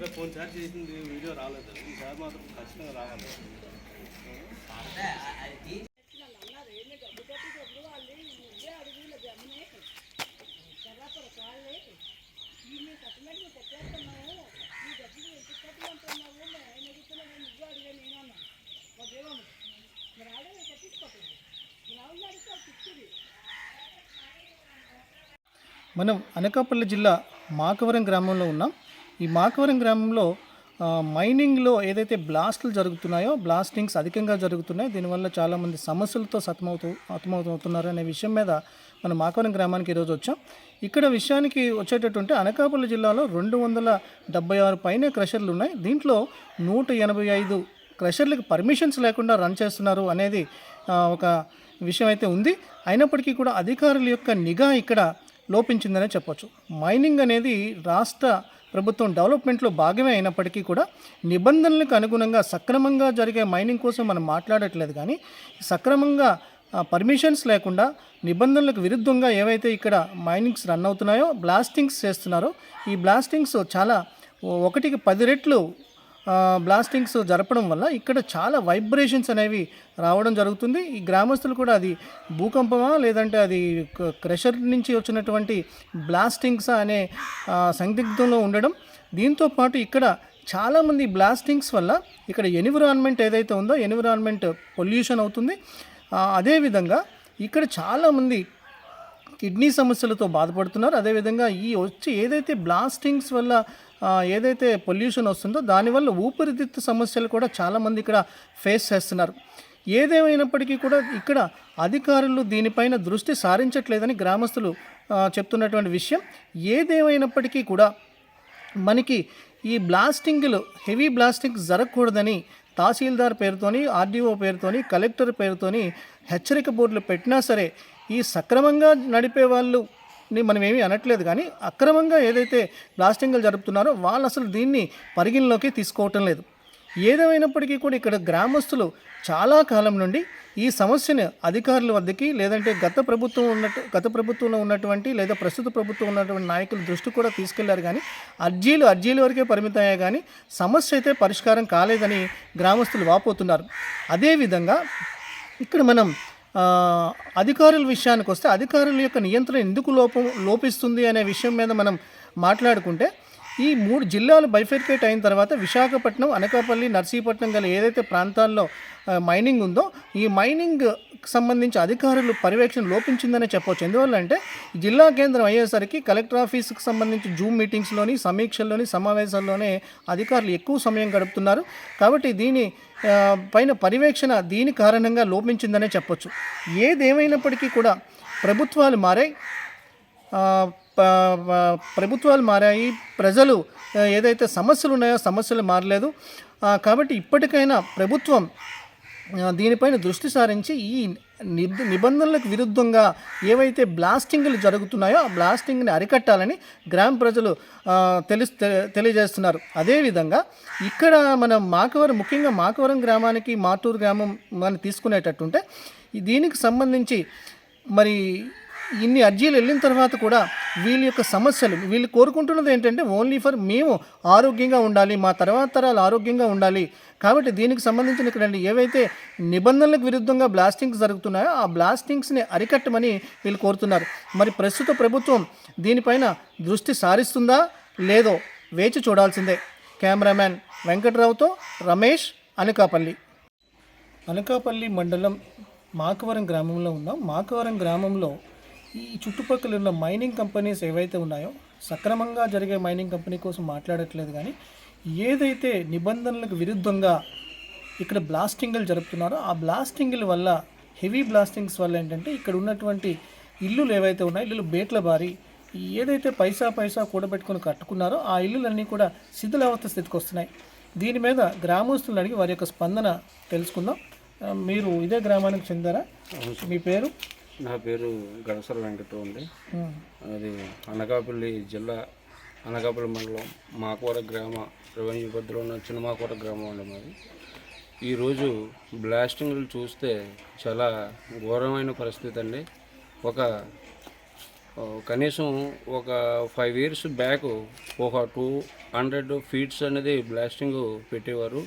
రేపు phone charge చేసింది video రాలేదు. ఈసారి మాత్రం ఖచ్చితంగా రావాలి. మనం అనకాపల్లి జిల్లా మాకవరం గ్రామంలో ఉన్నాం. ఈ మాకవరం గ్రామంలో మైనింగ్లో ఏదైతే బ్లాస్టులు జరుగుతున్నాయో బ్లాస్టింగ్స్ అధికంగా జరుగుతున్నాయి. దీనివల్ల చాలామంది సమస్యలతో సతమవుతూ హతమవుతున్నారు అనే విషయం మీద మనం మాకవరం గ్రామానికి ఈరోజు వచ్చాం. ఇక్కడ విషయానికి వచ్చేటటువంటి అనకాపల్లి జిల్లాలో రెండు వందల డెబ్బై ఆరు పైన క్రషర్లు ఉన్నాయి. దీంట్లో నూట ఎనభై ఐదు క్రషర్లకు పర్మిషన్స్ లేకుండా రన్ చేస్తున్నారు అనేది ఒక విషయం అయితే ఉంది. అయినప్పటికీ కూడా అధికారుల యొక్క నిఘా ఇక్కడ లోపించిందనే చెప్పొచ్చు. మైనింగ్ అనేది రాష్ట్ర ప్రభుత్వం డెవలప్మెంట్లో భాగమే అయినప్పటికీ కూడా నిబంధనలకు అనుగుణంగా సక్రమంగా జరిగే మైనింగ్ కోసం మనం మాట్లాడట్లేదు కానీ సక్రమంగా పర్మిషన్స్ లేకుండా నిబంధనలకు విరుద్ధంగా ఏవైతే ఇక్కడ మైనింగ్స్ రన్ అవుతున్నాయో బ్లాస్టింగ్స్ చేస్తున్నారో ఈ బ్లాస్టింగ్స్ చాలా ఒకటికి పది రెట్లు బ్లాస్టింగ్స్ జరపడం వల్ల ఇక్కడ చాలా వైబ్రేషన్స్ అనేవి రావడం జరుగుతుంది. ఈ గ్రామస్తులు కూడా అది భూకంపమా లేదంటే అది క్రెషర్ క్రషర్ నుంచి వచ్చినటువంటి బ్లాస్టింగ్స్ అనే సందిగ్ధంలో ఉండడం. దీంతో పాటు ఇక్కడ చాలామంది బ్లాస్టింగ్స్ వల్ల ఇక్కడ ఎన్విరాన్మెంట్ ఏదైతే ఉందో ఎన్విరాన్మెంట్ పొల్యూషన్ అవుతుంది. అదేవిధంగా ఇక్కడ చాలామంది కిడ్నీ సమస్యలతో బాధపడుతున్నారు. అదేవిధంగా ఈ వచ్చి ఏదైతే బ్లాస్టింగ్స్ వల్ల ఏదైతే పొల్యూషన్ వస్తుందో దానివల్ల ఊపిరితిత్తు సమస్యలు కూడా చాలామంది ఇక్కడ ఫేస్ చేస్తున్నారు. ఏదేమైనప్పటికీ కూడా ఇక్కడ అధికారులు దీనిపైన దృష్టి సారించట్లేదని గ్రామస్తులు చెప్తున్నటువంటి విషయం. ఏదేమైనప్పటికీ కూడా మనకి ఈ బ్లాస్టింగ్లు హెవీ బ్లాస్టింగ్ జరగకూడదని తహసీల్దార్ పేరుతోని ఆర్డీఓ పేరుతోని కలెక్టర్ పేరుతోని హెచ్చరిక బోర్డులు పెట్టినా సరే ఈ సక్రమంగా నడిపే వాళ్ళు మనం ఏమీ అనట్లేదు కానీ అక్రమంగా ఏదైతే బ్లాస్టింగ్లు జరుపుతున్నారో వాళ్ళు అసలు దీన్ని పరిగణలోకి తీసుకోవటం లేదు. ఏదేమైనప్పటికీ కూడా ఇక్కడ గ్రామస్తులు చాలా కాలం నుండి ఈ సమస్యను అధికారుల వద్దకి లేదంటే గత ప్రభుత్వం ఉన్నట్టు గత ప్రభుత్వంలో ఉన్నటువంటి లేదా ప్రస్తుత ప్రభుత్వం ఉన్నటువంటి నాయకుల దృష్టి కూడా తీసుకెళ్ళారు కానీ అర్జీలు అర్జీల వరకే పరిమితమయ్యాయి కానీ సమస్య అయితే పరిష్కారం కాలేదని గ్రామస్తులు వాపోతున్నారు. అదేవిధంగా ఇక్కడ మనం అధికారుల విషయానికి వస్తే అధికారుల యొక్క నియంత్రణ ఎందుకు లోపం లోపిస్తుంది అనే విషయం మీద మనం మాట్లాడుకుంటే ఈ మూడు జిల్లాలు బైఫర్కేట్ అయిన తర్వాత విశాఖపట్నం అనకాపల్లి నర్సీపట్నం గల ఏదైతే ప్రాంతాల్లో మైనింగ్ ఉందో ఈ మైనింగ్ సంబంధించి అధికారులు పర్యవేక్షణ లోపించిందనే చెప్పవచ్చు ఎందువల్ల అంటే జిల్లా కేంద్రం అయ్యేసరికి కలెక్టర్ ఆఫీస్కి సంబంధించి జూమ్ మీటింగ్స్లోని సమీక్షల్లోని సమావేశాల్లోనే అధికారులు ఎక్కువ సమయం గడుపుతున్నారు. కాబట్టి దీని పైన పర్యవేక్షణ దీని కారణంగా లోపించిందనే చెప్పొచ్చు. ఏదేమైనప్పటికీ కూడా ప్రభుత్వాలు మారాయి. ప్రభుత్వాలు మారాయి. ప్రజలు ఏదైతే సమస్యలు ఉన్నాయో సమస్యలు మారలేదు. కాబట్టి ఇప్పటికైనా ప్రభుత్వం దీనిపైన దృష్టి సారించి ఈ నిబంధనలకు విరుద్ధంగా ఏవైతే బ్లాస్టింగ్లు జరుగుతున్నాయో ఆ బ్లాస్టింగ్ని అరికట్టాలని గ్రామ ప్రజలు తెలి తె- తెలియజేస్తున్నారు. అదేవిధంగా ఇక్కడ మనం మాకవరం ముఖ్యంగా మాకవరం గ్రామానికి మాటూరు గ్రామం మనం తీసుకునేటట్టుంటే దీనికి సంబంధించి మరి ఇన్ని అర్జీలు వెళ్ళిన తర్వాత కూడా వీళ్ళ యొక్క సమస్యలు వీళ్ళు కోరుకుంటున్నది ఏంటంటే ఓన్లీ ఫర్ మేము ఆరోగ్యంగా ఉండాలి మా తర్వాత తరాలు ఆరోగ్యంగా ఉండాలి. కాబట్టి దీనికి సంబంధించిన ఇక్కడ ఏవైతే నిబంధనలకు విరుద్ధంగా బ్లాస్టింగ్స్ జరుగుతున్నాయో ఆ బ్లాస్టింగ్స్ని అరికట్టమని వీళ్ళు కోరుతున్నారు. మరి ప్రస్తుత ప్రభుత్వం దీనిపైన దృష్టి సారిస్తుందా? లేదో వేచి చూడాల్సిందే. కెమెరామ్యాన్ వెంకట్రావుతో రమేష్ అనకాపల్లి. అనకాపల్లి మండలం మాకవరం గ్రామంలో ఉన్నాం. మాకవరం గ్రామంలో ఈ చుట్టుపక్కల ఉన్న మైనింగ్ కంపెనీస్ ఏవైతే ఉన్నాయో సక్రమంగా జరిగే మైనింగ్ కంపెనీ కోసం మాట్లాడట్లేదు కానీ ఏదైతే నిబంధనలకు విరుద్ధంగా ఇక్కడ బ్లాస్టింగ్లు జరుపుతున్నారో ఆ బ్లాస్టింగ్ల వల్ల హెవీ బ్లాస్టింగ్స్ వల్ల ఏంటంటే ఇక్కడ ఉన్నటువంటి ఇల్లులు ఏవైతే ఉన్నాయో ఇల్లులు బేట్ల బారి ఏదైతే పైసా పైసా కూడబెట్టుకొని కట్టుకున్నారో ఆ ఇల్లులన్నీ కూడా శిథిలావస్థ స్థితికి వస్తున్నాయి. దీని మీద గ్రామస్తులను అడిగి వారి యొక్క స్పందన తెలుసుకుందాం. మీరు ఇదే గ్రామానికి చెందారా? మీ పేరు? నా పేరు గడసర వెంకటరావు అండి. అది అనకాపల్లి జిల్లా అనకాపల్లి మండలం మాకవర గ్రామ రెవెన్యూ పరిధిలో ఉన్న చిన్న మాకవర గ్రామం అండి మాది. ఈరోజు బ్లాస్టింగ్లు చూస్తే చాలా ఘోరమైన పరిస్థితి అండి. ఒక కనీసం ఒక ఫైవ్ ఇయర్స్ బ్యాక్ ఒక టూ హండ్రెడ్ ఫీట్స్ అనేది బ్లాస్టింగ్ పెట్టేవారు.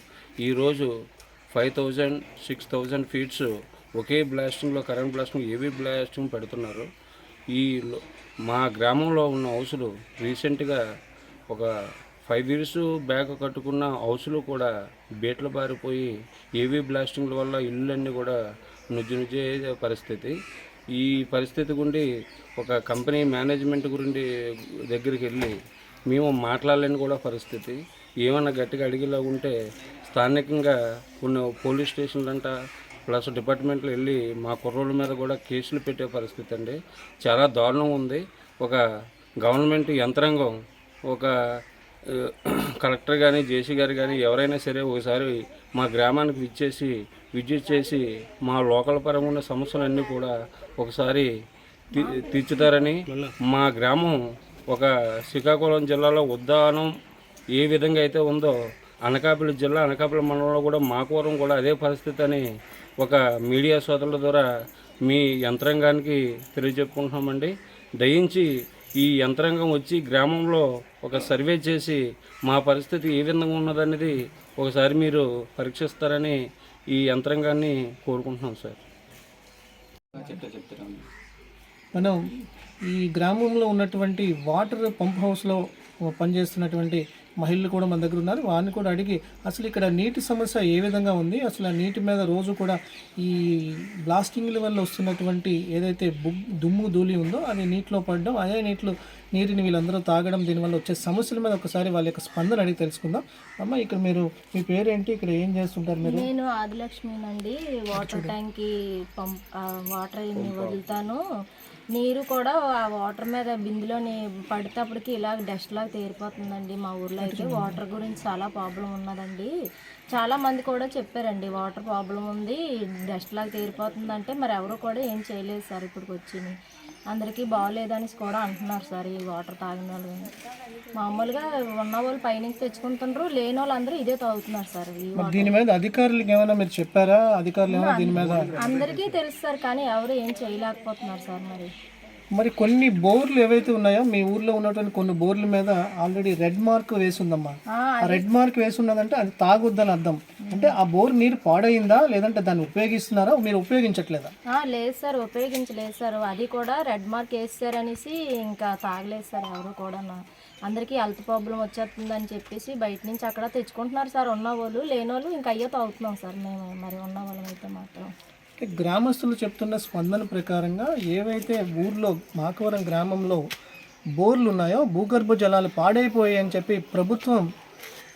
ఈరోజు five thousand six thousand feets ఒకే బ్లాస్టింగ్లో కరెంట్ బ్లాస్టింగ్ ఏవి బ్లాస్టింగ్ పెడుతున్నారు. ఈ మా గ్రామంలో ఉన్న హౌసులు రీసెంట్గా ఒక ఫైవ్ ఇయర్స్ బ్యాక్ కట్టుకున్న హౌసులు కూడా బీట్లు బారిపోయి ఏవీ బ్లాస్టింగ్ల వల్ల ఇళ్ళన్నీ కూడా నుజ్జు నుజ్జే పరిస్థితి. ఈ పరిస్థితి గుండి ఒక కంపెనీ మేనేజ్మెంట్ గురించి దగ్గరికి వెళ్ళి మేము మాట్లాడలేని కూడా పరిస్థితి. ఏమన్నా గట్టిగా అడిగేలా ఉంటే స్థానికంగా కొన్ని పోలీస్ స్టేషన్లంట ప్లస్ డిపార్ట్మెంట్లో వెళ్ళి మా కుర్రోళ్ళ మీద కూడా కేసులు పెట్టే పరిస్థితి అండి. చాలా దారుణం ఉంది. ఒక గవర్నమెంట్ యంత్రాంగం ఒక కలెక్టర్ కానీ జేసీ గారు కానీ ఎవరైనా సరే ఒకసారి మా గ్రామానికి విచ్చేసి విజిట్ చేసి మా లోకల్ పరంగా ఉన్న సమస్యలన్నీ కూడా ఒకసారి తీ- తీర్చుతారని మా గ్రామం ఒక శ్రీకాకుళం జిల్లాలో ఉద్దానం ఏ విధంగా అయితే ఉందో అనకాపల్లి జిల్లా అనకాపల్లి మండలంలో కూడా మాకవరం కూడా అదే పరిస్థితి అని ఒక మీడియా సోదరుల ద్వారా మీ యంత్రాంగానికి తెలియజెప్పుకుంటున్నామండి. దయించి ఈ యంత్రాంగం వచ్చి గ్రామంలో ఒక సర్వే చేసి మా పరిస్థితి ఏ విధంగా ఉన్నదనేది ఒకసారి మీరు పరీక్షిస్తారని ఈ యంత్రాంగాన్ని కోరుకుంటున్నాం సార్. మనం ఈ గ్రామంలో ఉన్నటువంటి వాటర్ పంప్ హౌస్లో పనిచేస్తున్నటువంటి మహిళలు కూడా మన దగ్గర ఉన్నారు. వారిని కూడా అడిగి అసలు ఇక్కడ నీటి సమస్య ఏ విధంగా ఉంది? అసలు ఆ నీటి మీద రోజు కూడా ఈ బ్లాస్టింగ్ల వల్ల వస్తున్నటువంటి ఏదైతే దుమ్ము ధూళి ఉందో అది నీటిలో పడడం అదే నీటిలో నీటిని వీళ్ళందరూ తాగడం దీనివల్ల వచ్చే సమస్యల మీద ఒకసారి వాళ్ళ యొక్క స్పందన అడిగి తెలుసుకుందాం. అమ్మ ఇక్కడ మీరు మీ పేరేంటి? ఇక్కడ ఏం చేస్తుంటారు మీరు? నేను ఆదిలక్ష్మినండి. వాటర్ ట్యాంక్కి పంప్ వాటర్ ఇన్ని వదులుతాను. నీరు కూడా ఆ వాటర్ మీద బిందులోని పడేటప్పటికి ఇలా డస్ట్ లాగా తేరిపోతుందండి మా ఊర్లో అయితే. వాటర్ గురించి చాలా ప్రాబ్లం ఉన్నదండి. చాలా మంది కూడా చెప్పారండి వాటర్ ప్రాబ్లం ఉంది డస్ట్ లాగా తేరిపోతుందంటే మరి ఎవరు కూడా ఏం చేయలేదు సార్ ఇప్పటికి వచ్చి. అందరికీ బాగోలేదనేసి కూడా అంటున్నారు సార్ ఈ వాటర్ తాగిన వాళ్ళు. మామూలుగా ఉన్న వాళ్ళు పైనుంచి తెచ్చుకుంటున్నారు లేని వాళ్ళు అందరూ ఇదే తాగుతున్నారు సార్ ఈ మరి దీని మీద అధికారులకు ఏమైనా మీరు చెప్పారా? అధికారులు ఏమైనా దీని మీద? అందరికీ తెలుసు సార్ కానీ ఎవరు ఏం చేయలేకపోతున్నారు సార్ మరి. మరి కొన్ని బోర్లు ఏవైతే ఉన్నాయో మీ ఊర్లో ఉన్నటువంటి కొన్ని బోర్ల మీద ఆల్రెడీ రెడ్ మార్క్ వేసి ఉందమ్మా. ఆ, ఆ రెడ్ మార్క్ వేసి ఉన్నదంటే అది తాగొద్దని అర్థం. అంటే ఆ బోర్ నీరు పాడైందా? లేదంటే దాన్ని ఉపయోగిస్తున్నారా? మీరు ఉపయోగించట్లేదా? లేదు సార్ ఉపయోగించలేదు సార్. అది కూడా రెడ్ మార్క్ వేసారు అనేసి ఇంకా తాగలేదు సార్ ఎవరు కూడా అందరికీ హెల్త్ ప్రాబ్లం వచ్చేస్తుందని చెప్పేసి బయట నుంచి అక్కడ తెచ్చుకుంటున్నారు సార్ ఉన్న వాళ్ళు లేని వాళ్ళు. ఇంకా అయ్యో తాగుతున్నాం సార్ మేము మరి ఉన్న వాళ్ళం అయితే మాత్రం. గ్రామస్తులు చెప్తున్న స్పందన ప్రకారంగా ఏవైతే ఊర్లో మాకవరం గ్రామంలో బోర్లు ఉన్నాయో భూగర్భ జలాలు పాడైపోయాయి అని చెప్పి ప్రభుత్వం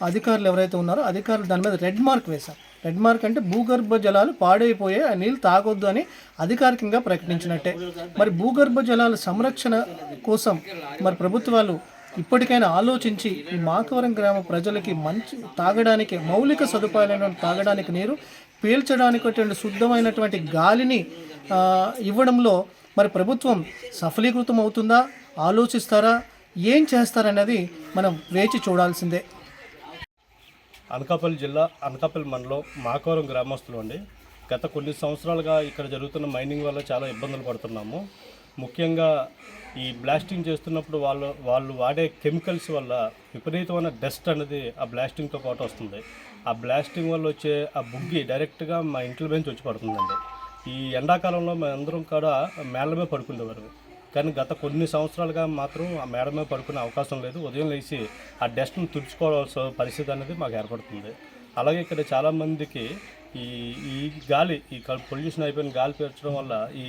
అధికారులు ఎవరైతే ఉన్నారో అధికారులు దాని మీద రెడ్ మార్క్ వేశారు. రెడ్ మార్క్ అంటే భూగర్భ జలాలు పాడైపోయాయి ఆ నీళ్ళు తాగొద్దు అని అధికారికంగా ప్రకటించినట్టే. మరి భూగర్భ జలాల సంరక్షణ కోసం మరి ప్రభుత్వాలు ఇప్పటికైనా ఆలోచించి ఈ మాకవరం గ్రామ ప్రజలకి మంచి తాగడానికి మౌలిక సదుపాయాలైన తాగడానికి నీరు పీల్చడానికి శుద్ధమైనటువంటి గాలిని ఇవ్వడంలో మరి ప్రభుత్వం సఫలీకృతం అవుతుందా ఆలోచిస్తారా? ఏం చేస్తారనేది మనం వేచి చూడాల్సిందే. అనకాపల్లి జిల్లా అనకాపల్లి మండలం మాకవరం గ్రామస్తులు అండి. గత కొన్ని సంవత్సరాలుగా ఇక్కడ జరుగుతున్న మైనింగ్ వల్ల చాలా ఇబ్బందులు పడుతున్నాము. ముఖ్యంగా ఈ బ్లాస్టింగ్ చేస్తున్నప్పుడు వాళ్ళు వాళ్ళు వాడే కెమికల్స్ వల్ల విపరీతమైన డస్ట్ అనేది ఆ బ్లాస్టింగ్తో పాటు వస్తుంది. ఆ బ్లాస్టింగ్ వల్ల వచ్చే ఆ బుగ్గి డైరెక్ట్గా మా ఇంట్లో నుంచి వచ్చి పడుతుందండి. ఈ ఎండాకాలంలో మేమందరం కూడా మేళ్ళమే పడుకునేవారు కానీ గత కొన్ని సంవత్సరాలుగా మాత్రం ఆ మేడ మీద పడుకునే అవకాశం లేదు. ఉదయం లేచి ఆ డస్ట్ను తుడుచుకోవాల్సిన పరిస్థితి అనేది మాకు ఏర్పడుతుంది. అలాగే ఇక్కడ చాలామందికి ఈ ఈ గాలి ఈ పొల్యూషన్ అయిపోయిన గాలి పీల్చడం వల్ల ఈ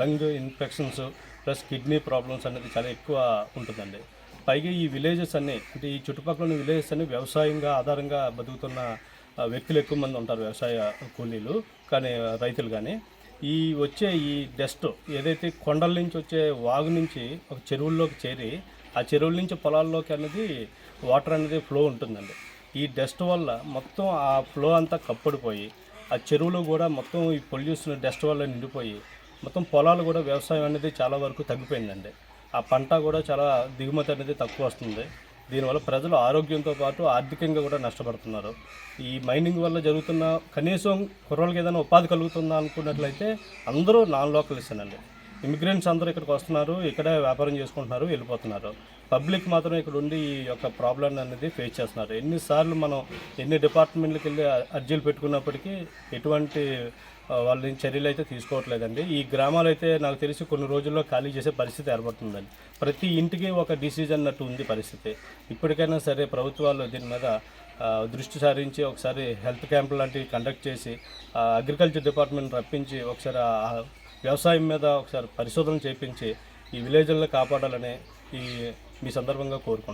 lung infections plus kidney problems అనేది చాలా ఎక్కువ ఉంటుందండి. పైగా ఈ విలేజెస్ అన్నీ అంటే ఈ చుట్టుపక్కల ఉన్న విలేజెస్ అన్ని వ్యవసాయంగా ఆధారంగా బతుకుతున్న వ్యక్తులు ఎక్కువ మంది ఉంటారు వ్యవసాయ కూలీలు కానీ రైతులు కానీ. ఈ వచ్చే ఈ డస్ట్ ఏదైతే కొండల నుంచి వచ్చే వాగు నుంచి ఒక చెరువుల్లోకి చేరి ఆ చెరువుల నుంచి పొలాల్లోకి అనేది వాటర్ అనేది ఫ్లో ఉంటుందండి. ఈ డస్ట్ వల్ల మొత్తం ఆ ఫ్లో అంతా కప్పడిపోయి ఆ చెరువులు కూడా మొత్తం ఈ పొల్యూషన్ డస్ట్ వల్ల నిండిపోయి మొత్తం పొలాలు కూడా వ్యవసాయం అనేది చాలా వరకు తగ్గిపోయిందండి. ఆ పంట కూడా చాలా దిగుమతి అనేది తక్కువ వస్తుంది. దీనివల్ల ప్రజలు ఆరోగ్యంతో పాటు ఆర్థికంగా కూడా నష్టపడుతున్నారు. ఈ మైనింగ్ వల్ల జరుగుతున్న కనీసం కుర్రోళ్ళకి ఏదైనా ఉపాధి కలుగుతుందా అనుకున్నట్లయితే అందరూ నాన్ లోకల్స్ అండి. ఇమిగ్రెంట్స్ అందరూ ఇక్కడికి వస్తున్నారు ఇక్కడే వ్యాపారం చేసుకుంటున్నారు వెళ్ళిపోతున్నారు. పబ్లిక్ మాత్రం ఇక్కడ ఉండి ఈ యొక్క ప్రాబ్లం అనేది ఫేస్ చేస్తున్నారు. ఎన్నిసార్లు మనం ఎన్ని డిపార్ట్మెంట్లకు వెళ్ళి అర్జీలు పెట్టుకున్నప్పటికీ ఎటువంటి ఆ, చర్యలు అయితే తీసుకోవట్లేదండి. ఈ గ్రామాలు అయితే నాకు తెలిసి కొన్ని రోజుల్లో ఖాళీ చేసే పరిస్థితి ఏర్పడుతుందండి. ప్రతి ఇంటికి ఒక డిసిజన్ అన్నట్టు ఉంది పరిస్థితి. ఇప్పటికైనా సరే ప్రభుత్వాలు దీని మీద దృష్టి సారించి ఒకసారి హెల్త్ క్యాంప్ లాంటివి కండక్ట్ చేసి అగ్రికల్చర్ డిపార్ట్మెంట్ రప్పించి ఒకసారి వ్యవసాయం మీద ఒకసారి పరిశోధన చేపించి ఈ విలేజ్లను కాపాడాలని ఈ మీ సందర్భంగా కోరుకుంటున్నాను.